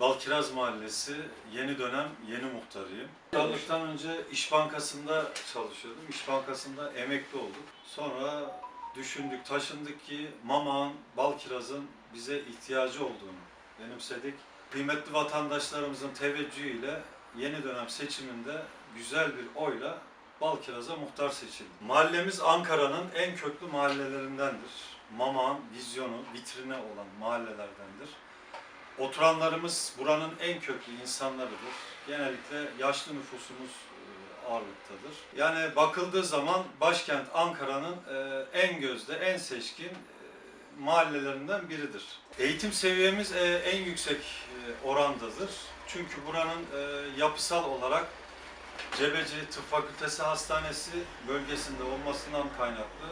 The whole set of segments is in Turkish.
Balkiraz Mahallesi yeni dönem yeni muhtarıyım. Muhtarlıktan önce İş Bankası'nda çalışıyordum. İş Bankası'nda emekli olduk. Sonra düşündük, taşındık ki Mamağın, Balkiraz'ın bize ihtiyacı olduğunu benimsedik. Kıymetli vatandaşlarımızın teveccühüyle yeni dönem seçiminde güzel bir oyla Balkiraz'a muhtar seçildi. Mahallemiz Ankara'nın en köklü mahallelerindendir. Mamağın vizyonu, vitrini olan mahallelerdendir. Oturanlarımız buranın en köklü insanlarıdır. Genellikle yaşlı nüfusumuz e, ağırlıktadır. Yani bakıldığı zaman başkent Ankara'nın e, en gözde, en seçkin e, mahallelerinden biridir. Eğitim seviyemiz en yüksek orandadır. Çünkü buranın yapısal olarak Cebeci Tıp Fakültesi Hastanesi bölgesinde olmasından kaynaklı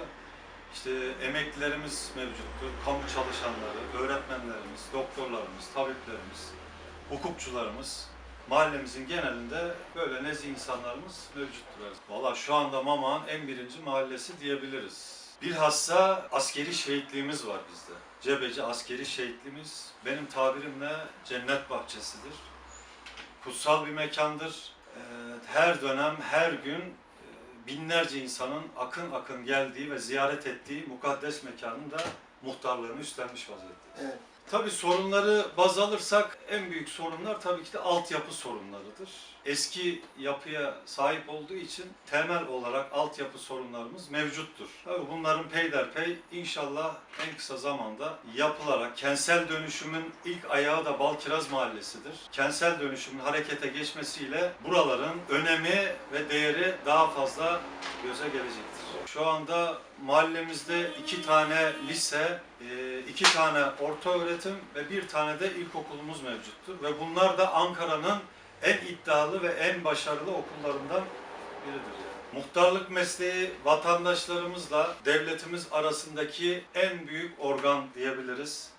işte emeklilerimiz mevcuttur, kamu çalışanları, öğretmenlerimiz, doktorlarımız, tabiplerimiz, hukukçularımız, mahallemizin genelinde böyle nezih insanlarımız mevcuttur. Valla şu anda Mamağın en birinci mahallesi diyebiliriz. Bilhassa askeri şehitliğimiz var bizde. Cebeci askeri şehitliğimiz benim tabirimle cennet bahçesidir. Kutsal bir mekandır. Ee, Her dönem, her gün binlerce insanın akın akın geldiği ve ziyaret ettiği mukaddes mekanın da muhtarlığını üstlenmiş vaziyetteyiz. Evet. Tabii sorunları baz alırsak en büyük sorunlar tabii ki de altyapı sorunlarıdır. Eski yapıya sahip olduğu için temel olarak altyapı sorunlarımız mevcuttur. Tabii bunların peyderpey inşallah en kısa zamanda yapılarak kentsel dönüşümün ilk ayağı da Balkiraz Mahallesi'dir. Kentsel dönüşümün harekete geçmesiyle buraların önemi ve değeri daha fazla göze gelecektir. Şu anda mahallemizde iki tane lise, e, iki tane orta öğretim ve bir tane de ilkokulumuz mevcuttur. Ve bunlar da Ankara'nın en iddialı ve en başarılı okullarından biridir. Muhtarlık mesleği vatandaşlarımızla devletimiz arasındaki en büyük organ diyebiliriz.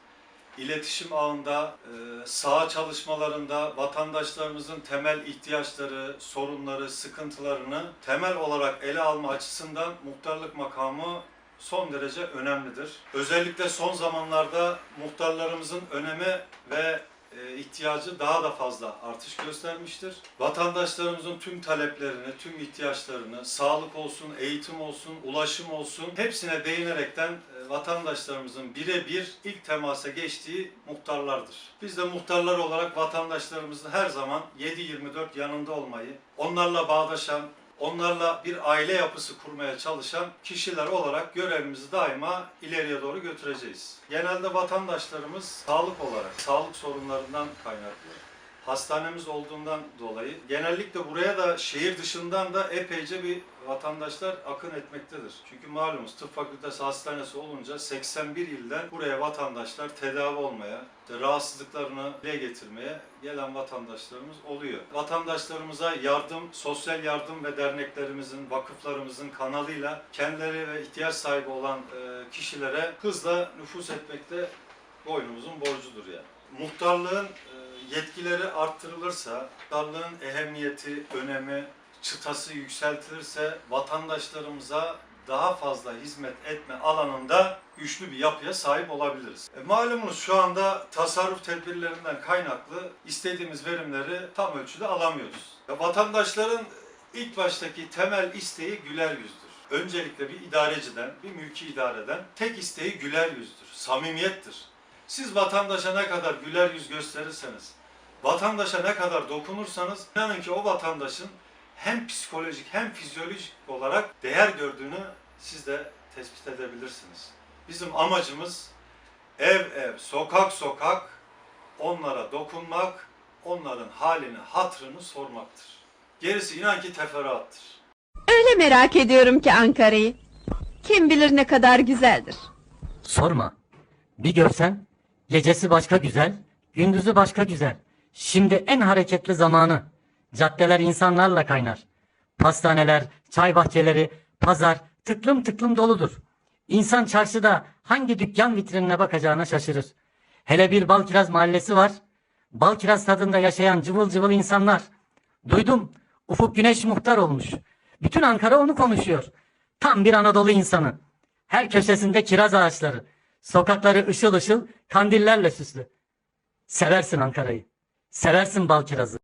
İletişim ağında, e, saha çalışmalarında vatandaşlarımızın temel ihtiyaçları, sorunları, sıkıntılarını temel olarak ele alma açısından muhtarlık makamı son derece önemlidir. Özellikle son zamanlarda muhtarlarımızın önemi ve e, ihtiyacı daha da fazla artış göstermiştir. Vatandaşlarımızın tüm taleplerini, tüm ihtiyaçlarını, sağlık olsun, eğitim olsun, ulaşım olsun hepsine değinerekten vatandaşlarımızın birebir ilk temasa geçtiği muhtarlardır. Biz de muhtarlar olarak vatandaşlarımızın her zaman 7-24 yanında olmayı, onlarla bağdaşan, onlarla bir aile yapısı kurmaya çalışan kişiler olarak görevimizi daima ileriye doğru götüreceğiz. Genelde vatandaşlarımız sağlık olarak, sağlık sorunlarından kaynaklı hastanemiz olduğundan dolayı genellikle buraya da şehir dışından da epeyce bir vatandaşlar akın etmektedir. Çünkü malumuz tıp fakültesi hastanesi olunca 81 ilden buraya vatandaşlar tedavi olmaya, rahatsızlıklarını dile getirmeye gelen vatandaşlarımız oluyor. Vatandaşlarımıza yardım, sosyal yardım ve derneklerimizin, vakıflarımızın kanalıyla kendileri ve ihtiyaç sahibi olan e, kişilere hızla nüfus etmekte boynumuzun borcudur yani. Muhtarlığın e, yetkileri arttırılırsa, muhtarlığın ehemmiyeti, önemi, çıtası yükseltilirse vatandaşlarımıza daha fazla hizmet etme alanında güçlü bir yapıya sahip olabiliriz. E, malumunuz şu anda tasarruf tedbirlerinden kaynaklı istediğimiz verimleri tam ölçüde alamıyoruz. Ve vatandaşların ilk baştaki temel isteği güler yüzdür. Öncelikle bir idareciden, bir mülki idareden tek isteği güler yüzdür, samimiyettir. Siz vatandaşa ne kadar güler yüz gösterirseniz, vatandaşa ne kadar dokunursanız inanın ki o vatandaşın hem psikolojik hem fizyolojik olarak değer gördüğünü siz de tespit edebilirsiniz. Bizim amacımız ev ev, sokak sokak onlara dokunmak, onların halini, hatrını sormaktır. Gerisi inan ki teferruattır. Öyle merak ediyorum ki Ankara'yı. Kim bilir ne kadar güzeldir. Sorma. Bir görsen, gecesi başka güzel, gündüzü başka güzel. Şimdi en hareketli zamanı. Caddeler insanlarla kaynar. Pastaneler, çay bahçeleri, pazar tıklım tıklım doludur. İnsan çarşıda hangi dükkan vitrinine bakacağına şaşırır. Hele bir Balkiraz mahallesi var. Balkiraz tadında yaşayan cıvıl cıvıl insanlar. Duydum, Ufuk Güneş muhtar olmuş. Bütün Ankara onu konuşuyor. Tam bir Anadolu insanı. Her köşesinde kiraz ağaçları. Sokakları ışıl ışıl kandillerle süslü. Seversin Ankara'yı. Seversin bal kirazı.